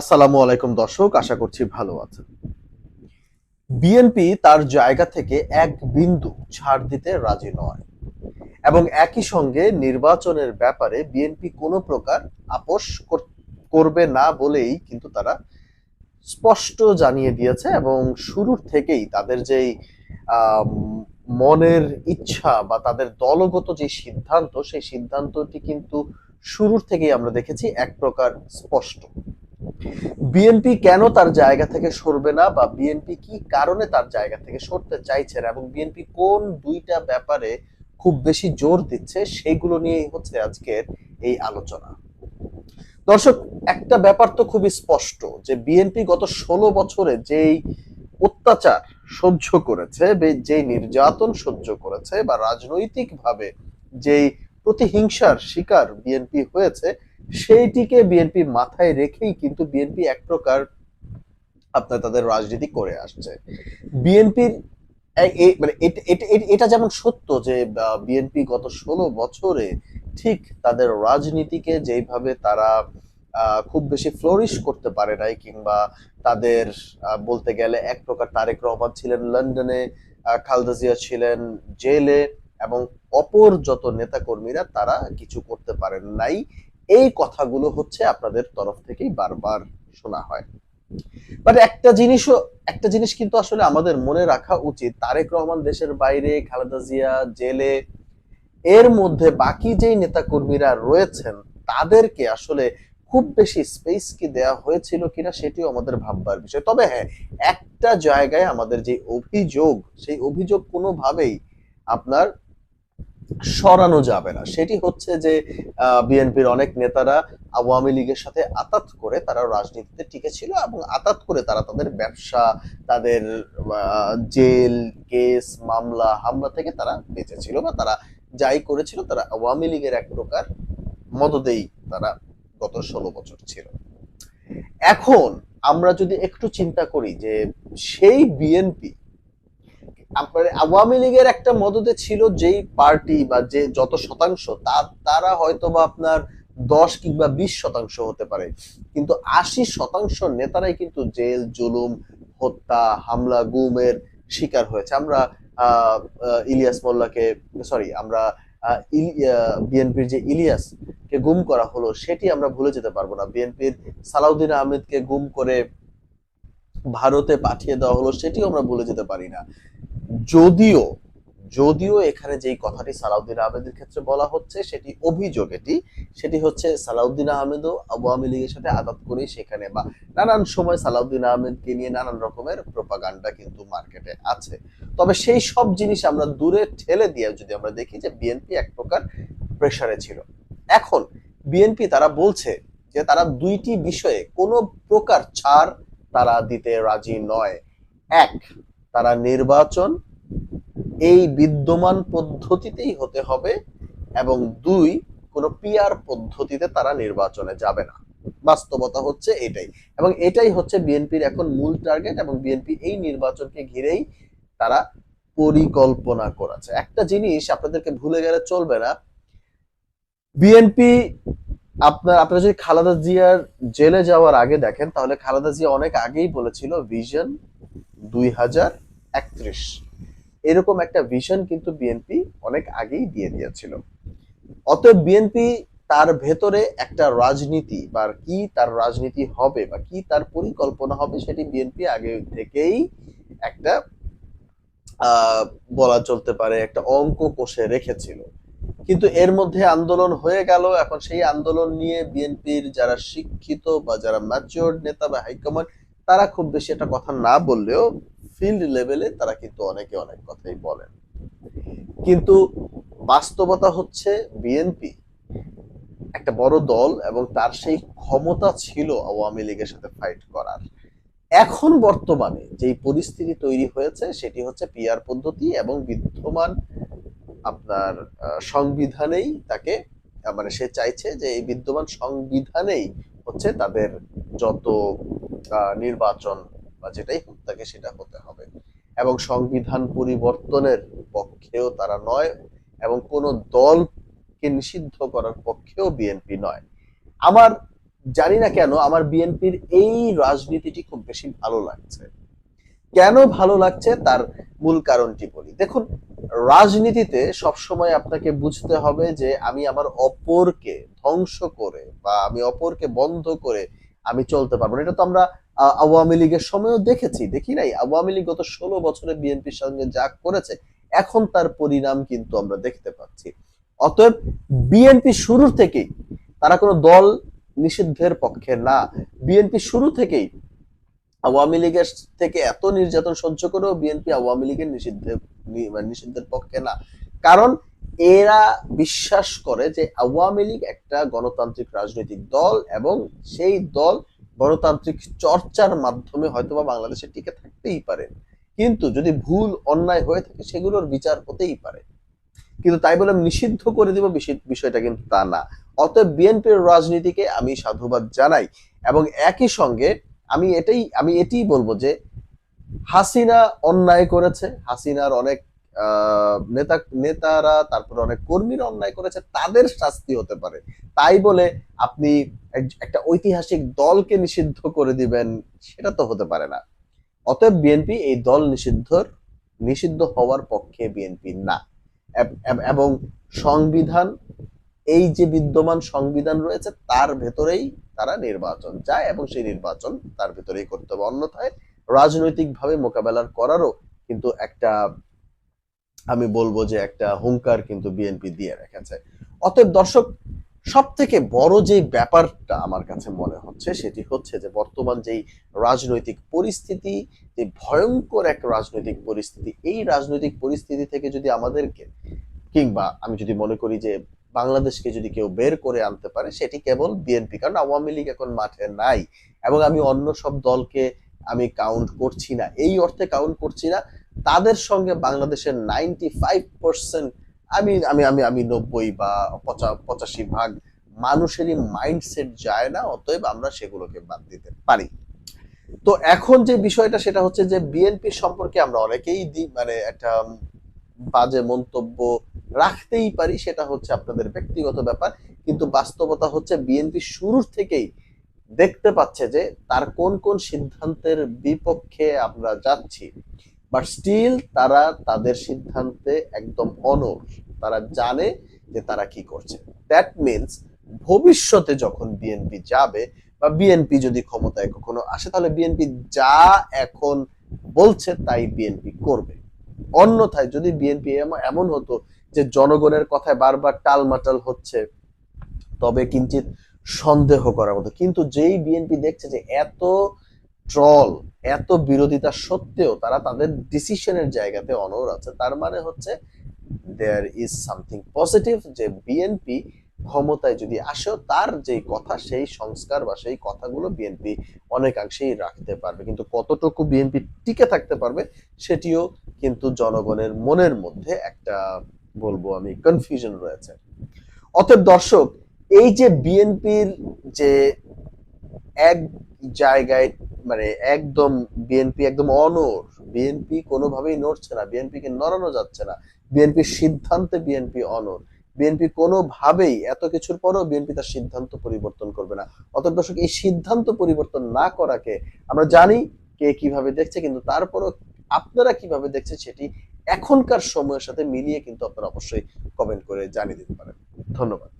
আসসালামু আলাইকুম দর্শক, আশা করছি ভালো আছেন। বিএনপি তার জায়গা থেকে এক বিন্দু ছাড় দিতে রাজি নয় এবং একই সঙ্গে নির্বাচনের ব্যাপারে বিএনপি কোনো প্রকার আপোষ করবে না বলেই কিন্তু তারা স্পষ্ট জানিয়ে দিয়েছে এবং শুরুর থেকেই তাদের যেই মনের ইচ্ছা বা তাদের দলগত যে সিদ্ধান্ত, সেই সিদ্ধান্তটি কিন্তু শুরুর থেকেই আমরা দেখেছি এক প্রকার স্পষ্ট। বিএনপি কেন তার জায়গা থেকে সরবে না বা বিএনপি কি কারণে তার জায়গা থেকে সরতে চাইছে না এবং বিএনপি কোন দুইটা ব্যাপারে খুব বেশি জোর দিচ্ছে সেইগুলো নিয়েই হচ্ছে আজকের এই আলোচনা। দর্শক, একটা ব্যাপার তো খুবই স্পষ্ট যে বিএনপি গত ষোলো বছরে যেই অত্যাচার সহ্য করেছে যেই নির্যাতন সহ্য করেছে বা রাজনৈতিকভাবে যেই প্রতিহিংসার শিকার বিএনপি হয়েছে সেইটিকে বিএনপি মাথায় রেখেই কিন্তু বিএনপি এক প্রকার আপনার তাদের রাজনীতি করে আসছে। বিএনপির মানে এটা- যেমন সত্য যে বিএনপি গত ষোলো বছরে ঠিক তাদের রাজনীতিকে যেইভাবে তারা খুব বেশি ফ্লোরিশ করতে পারে নাই কিংবা তাদের বলতে গেলে এক প্রকার তারেক রহমান ছিলেন লন্ডনে খালেদা জিয়া ছিলেন জেলে এবং অপর যত নেতাকর্মীরা তারা কিছু করতে পারেন নাই। এই কথাগুলো হচ্ছে আপনাদের তরফ থেকেই বারবার শোনা হয়। বাট একটা জিনিসও, একটা জিনিস কিন্তু আসলে আমাদের মনে রাখা উচিত, তারেক রহমান দেশের বাইরে, খালেদা জিয়া জেলে, এর মধ্যে বাকি যেই নেতাকর্মীরা রয়েছেন, তাদেরকে আসলে খুব বেশি স্পেস কি দেয়া হয়েছিল কিনা সেটিও আমাদের ভাববার বিষয়। তবে হ্যাঁ একটা জায়গায় আমাদের যে অভিযোগ, সেই অভিযোগ কোনোভাবেই আপনার সরানো যাবে না। সেটি হচ্ছে যে বিএনপির অনেক নেতারা আওয়ামী লীগের সাথে আতাত করে তারা রাজনীতিতে টিকে ছিল এবং আতাত করে তারা তাদের ব্যবসা, তাদের জেল, কেস, মামলা, হামলা থেকে তারা বেঁচেছিল বা তারা যাই করেছিল, তারা আওয়ামী লীগের এক প্রকার মদদেই তারা গত ষোলো বছর ছিল। এখন আমরা যদি একটু চিন্তা করি যে, সেই বিএনপি আওয়ামী লীগের একটা মদতে ছিল যেই পার্টি বা যে যত শতাংশ তারা হয়তো বা আপনার দশ কিংবা বিশ শতাংশ হতে পারে। কিন্তু আশি শতাংশ নেতারাই কিন্তু জেল, জুলুম, হত্যা, হামলা, গুমের শিকার হয়েছে। আমরা ইলিয়াস মোল্লাকে, সরি, আমরা বিএনপির যে ইলিয়াস কে গুম করা হলো, সেটি আমরা ভুলে যেতে পারব না। বিএনপির সালাউদ্দিন আহমেদকে গুম করে ভারতে পাঠিয়ে দেওয়া হলো, সেটিও আমরা ভুলে যেতে পারি না। যদিও যদিও এখানে যেই কথাটি সালাউদ্দিন আহমেদের ক্ষেত্রে বলা হচ্ছে, সেটি অভিযোগ এটি, সেটি হচ্ছে সালাউদ্দিন আহমেদও আওয়ামী লীগের সাথে আঘাত করে সেখানে বা নানান সময় সালাউদ্দিন আহমেদকে নিয়ে নানান রকমের প্রোপাগান্ডা কিন্তু মার্কেটে আছে। তবে সেই সব জিনিস আমরা দূরে ঠেলে দিয়ে যদি আমরা দেখি যে বিএনপি এক প্রকার প্রেসারে ছিল। এখন বিএনপি তারা বলছে যে তারা দুইটি বিষয়ে কোনো প্রকার ছাড় তারা দিতে রাজি নয়। এক তারা নির্বাচন এই বিদ্যমান পদ্ধতিতেই হতে হবে এবং দুই, কোনো পিআর পদ্ধতিতে তারা নির্বাচনে যাবে না। বাস্তবতা হচ্ছে এটাই। এবং এটাই হচ্ছে বিএনপির এখন মূল টার্গেট এবং বিএনপি এই নির্বাচনকে ঘিরেই তারা পরিকল্পনা করেছে। একটা জিনিস আপনাদেরকে ভুলে গেলে চলবে না। বিএনপি আপনার, আপনারা যদি খালেদা জিয়ার জেলে যাওয়ার আগে দেখেন, তাহলে খালেদা জিয়া অনেক আগেই বলেছিল ভিশন দুই হাজার একত্রিশ। এরকম একটা ভিশন কিন্তু বিএনপি অনেক আগেই দিয়ে দিয়েছিল। অতএব বিএনপি তার ভেতরে একটা রাজনীতি বা কি তার রাজনীতি হবে বা কি তার পরিকল্পনা হবে সেটি বিএনপি আগে থেকেই একটা বলা চলতে পারে একটা অঙ্ক কষে রেখেছিল। কিন্তু এর মধ্যে আন্দোলন হয়ে গেল। এখন সেই আন্দোলন নিয়ে বিএনপির যারা শিক্ষিত বা যারা ম্যাচিওর নেতা বা হাইকমান্ড তারা খুব বেশি একটা কথা না বললেও ফিল্ড লেভেলে তারা কিন্তু অনেকে অনেক কথাই বলেন। কিন্তু বাস্তবতা হচ্ছে বিএনপি একটা বড় দল এবং তার সেই ক্ষমতা ছিল আওয়ামী লীগের সাথে ফাইট করার। এখন বর্তমানে যেই পরিস্থিতি তৈরি হয়েছে সেটি হচ্ছে পিআর পদ্ধতি এবং বিদ্যমান আপনার সংবিধানেই তাকে মানে সে চাইছে যে এই বিদ্যমান সংবিধানেই হচ্ছে তাদের যত নির্বাচন বা যেটাই হোক তাকে সেটা হতে হবে। এবং সংবিধান পরিবর্তনের পক্ষেও তারা নয় এবং কোন দলকে নিষিদ্ধ করার পক্ষেও বিএনপি নয়। আমার জানি না কেন আমার বিএনপির এই রাজনীতিটি খুব বেশি ভালো লাগছে। কেন ভালো লাগছে তার মূল কারণটি বলি। দেখুন, রাজনীতিতে সবসময় আপনাকে বুঝতে হবে যে আমি আমার অপরকে ধ্বংস করে বা আমি অপরকে বন্ধ করে আমি চলতে পারব না। এটা তো আমরা আওয়ামী লীগের সময়ও দেখেছি, দেখি নাই? আওয়ামী লীগ গত ষোলো বছরে বিএনপির সঙ্গে যা করেছে, এখন তার পরিণাম কিন্তু আমরা দেখতে পাচ্ছি। অতএব বিএনপি শুরু থেকেই তারা কোনো দল নিষিদ্ধের পক্ষে না। বিএনপি শুরু থেকেই আওয়ামী লীগের থেকে এত নির্যাতন সহ্য করেও বিএনপি আওয়ামী লীগের নিষিদ্ধের মানে নিষিদ্ধের পক্ষে না। কারণ এরা বিশ্বাস করে যে আওয়ামী লীগ একটা গণতান্ত্রিক রাজনৈতিক দল এবং সেই দল গণতান্ত্রিক চর্চার মাধ্যমে হয়তোবা বাংলাদেশে টিকে থাকতেই পারে। কিন্তু যদি ভুল, অন্যায় হয়ে থাকে, সেগুলোর বিচার হতেই পারে। কিন্তু তাই বলে নিষিদ্ধ করে দিব বিষয়টা কিন্তু তা না। অতএব বিএনপির রাজনীতিকে আমি সাধুবাদ জানাই এবং একই সঙ্গে আমি এটাই আমি এটাই বলব যে হাসিনা অন্যায় করেছে। হাসিনার অনেক নেতা, নেতারা, তারপরে অনেক কর্মীরা অন্যায় করেছে, তাদের শাস্তি হতে পারে। তাই বলে আপনি একটা ঐতিহাসিক দলকে নিষিদ্ধ করে দিবেন, সেটা তো হতে পারে না। অতএব বিএনপি এই দল নিষিদ্ধর, নিষিদ্ধ হওয়ার পক্ষে বিএনপি না। এব- সংবিধান, এই যে বিদ্যমান সংবিধান রয়েছে, তার ভেতরেই তারা নির্বাচন চায় এবং সেই নির্বাচন তার ভেতরেই করতে হবে। অন্যথায় রাজনৈতিকভাবে মোকাবেলার করারও কিন্তু একটা আমি বলব যে একটা হুঙ্কার কিন্তু বিএনপি দিয়ে রেখেছে। অতএব দর্শক সব থেকে বড় যে ব্যাপারটা আমার কাছে মনে হচ্ছে, সেটি হচ্ছে যে বর্তমান যেই রাজনৈতিক পরিস্থিতি, যে ভয়ঙ্কর এক রাজনৈতিক পরিস্থিতি, এই রাজনৈতিক পরিস্থিতি থেকে যদি আমাদেরকে কিংবা আমি যদি মনে করি যে বাংলাদেশকে যদি কেউ বের করে আনতে পারে, সেটি কেবল বিএনপি কারণ আওয়ামী লীগ এখন মাঠে নাই এবং আমি অন্য সব দলকে আমি কাউন্ট করছি না। এই অর্থে কাউন্ট করছি না। তাদের সঙ্গে বাংলাদেশের নাইনটি ফাইভ পার্সেন্ট আমি আমি আমি আমি নব্বই বা পঁচা- পঁচাশি ভাগ মানুষেরই মাইন্ডসেট যায় না, অতএব আমরা সেগুলোকে বাদ দিতে পারি। তো এখন যে বিষয়টা, সেটা হচ্ছে যে বিএনপি সম্পর্কে আমরা অনেকেই মানে একটা বাজে মন্তব্য রাখতেই পারি, সেটা হচ্ছে আপনাদের ব্যক্তিগত ব্যাপার। কিন্তু বাস্তবতা হচ্ছে বিএনপি শুরুর থেকেই দেখতে পাচ্ছে যে তার কোন কোন সিদ্ধান্তের বিপক্ষে আমরা যাচ্ছি। বাট স্টিল তারা তাদের সিদ্ধান্তে একদম অনর তারা জানে যে তারা কি করছে। দ্যাট মিনস ভবিষ্যতে যখন বিএনপি যাবে, বা বিএনপি যদি ক্ষমতায় কখনো আসে, তাহলে বিএনপি যা এখন বলছে, তাই বিএনপি করবে। অন্যথায় যদি বিএনপি এমন হতো যে জনগণের কথায় বারবার টালমাটাল হচ্ছে, তবে কিঞ্চিত সন্দেহ করার মতো। কিন্তু যেই বিএনপি দেখছে যে এত ট্রল এত বিরোধিতা সত্ত্বেও তারা তাদের ডিসিশনের জায়গাতে অনর আছে। তার মানে হচ্ছে দেয়ার ইজ সামথিং পজিটিভ যে বিএনপি ক্ষমতায় যদি আসেও তার যে কথা, সেই সংস্কার বা সেই কথাগুলো বিএনপি অনেকাংশেই রাখতে পারবে। কিন্তু কতটুকু বিএনপি টিকে থাকতে পারবে, সেটিও কিন্তু জনগণের মনের মধ্যে একটা, বলব আমি কনফিউশন রয়েছে। অতএব দর্শক, এই যে বিএনপির যে এক জায়গায় মানে একদম বিএনপি একদম অনর বিএনপি কোনোভাবেই নড়ছে না। বিএনপিকে নড়ানো যাচ্ছে না। বিএনপির সিদ্ধান্তে বিএনপি অনর বিএনপি কোনোভাবেই এত কিছুর পরেও বিএনপি তার সিদ্ধান্ত পরিবর্তন করবে না। অতএব দর্শক, এই সিদ্ধান্ত পরিবর্তন না করাকে আমরা জানি কে কীভাবে দেখছে, কিন্তু তারপরও আপনারা কীভাবে দেখছেন সেটি এখনকার সময়ের সাথে মিলিয়ে কিন্তু আপনারা অবশ্যই কমেন্ট করে জানিয়ে দিতে পারেন। ধন্যবাদ।